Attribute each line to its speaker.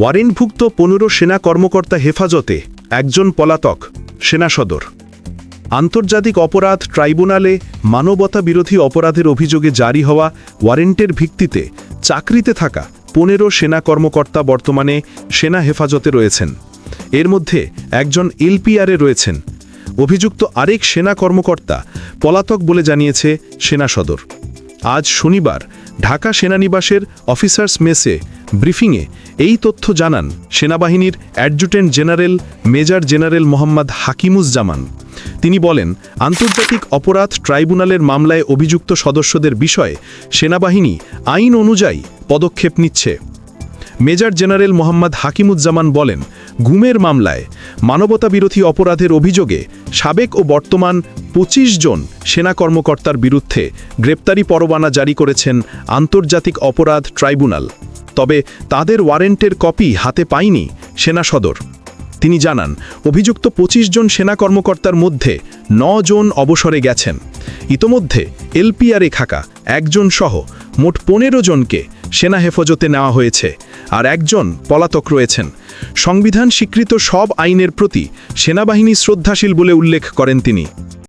Speaker 1: ওয়ারেন্টভুক্ত পনেরো সেনা কর্মকর্তা হেফাজতে একজন পলাতক, সেনা সদর। আন্তর্জাতিক অপরাধ ট্রাইব্যুনালে মানবতা বিরোধী অপরাধের অভিযোগে জারি হওয়া ওয়ারেন্টের ভিত্তিতে চাকরিতে থাকা পনেরো সেনা কর্মকর্তা বর্তমানে সেনা হেফাজতে রয়েছেন। এর মধ্যে একজন এলপিআরে রয়েছেন। অভিযুক্ত আরেক সেনা কর্মকর্তা পলাতক বলে জানিয়েছে সেনা সদর। আজ শনিবার ঢাকা সেনানিবাসের অফিসার্স মেসে ব্রিফিংয়ে এই তথ্য জানান সেনাবাহিনীর adjutant general major general Mohammad Hakimuzzaman. তিনি বলেন, আন্তর্জাতিক অপরাধ ট্রাইব্যুনালের মামলায় অভিযুক্ত সদস্যদের বিষয়ে সেনাবাহিনী আইন অনুযায়ী পদক্ষেপ নিচ্ছে। মেজর জেনারেল মোহাম্মদ হাকিমুজ্জামান বলেন গুমের মামলায় মানবতাবিরোধী অপরাধের অভিযোগে সাবেক ও বর্তমান ২৫ জন সেনা কর্মকর্তার বিরুদ্ধে গ্রেপ্তারি পরোয়ানা জারি করেছেন আন্তর্জাতিক অপরাধ ট্রাইব্যুনাল। তবে তাদের ওয়ারেন্টের কপি হাতে পায়নি সেনা সদর। তিনি জানান, অভিযুক্ত ২৫ জন সেনা কর্মকর্তার মধ্যে ন জন অবসরে গেছেন। ইতোমধ্যে এলপিআরে থাকা একজন সহ মোট পনেরো জনকে সেনা হেফাজতে নেওয়া হয়েছে আর একজন পলাতক রয়েছেন। সংবিধান স্বীকৃত সব আইনের প্রতি সেনাবাহিনী শ্রদ্ধাশীল বলে উল্লেখ করেন তিনি।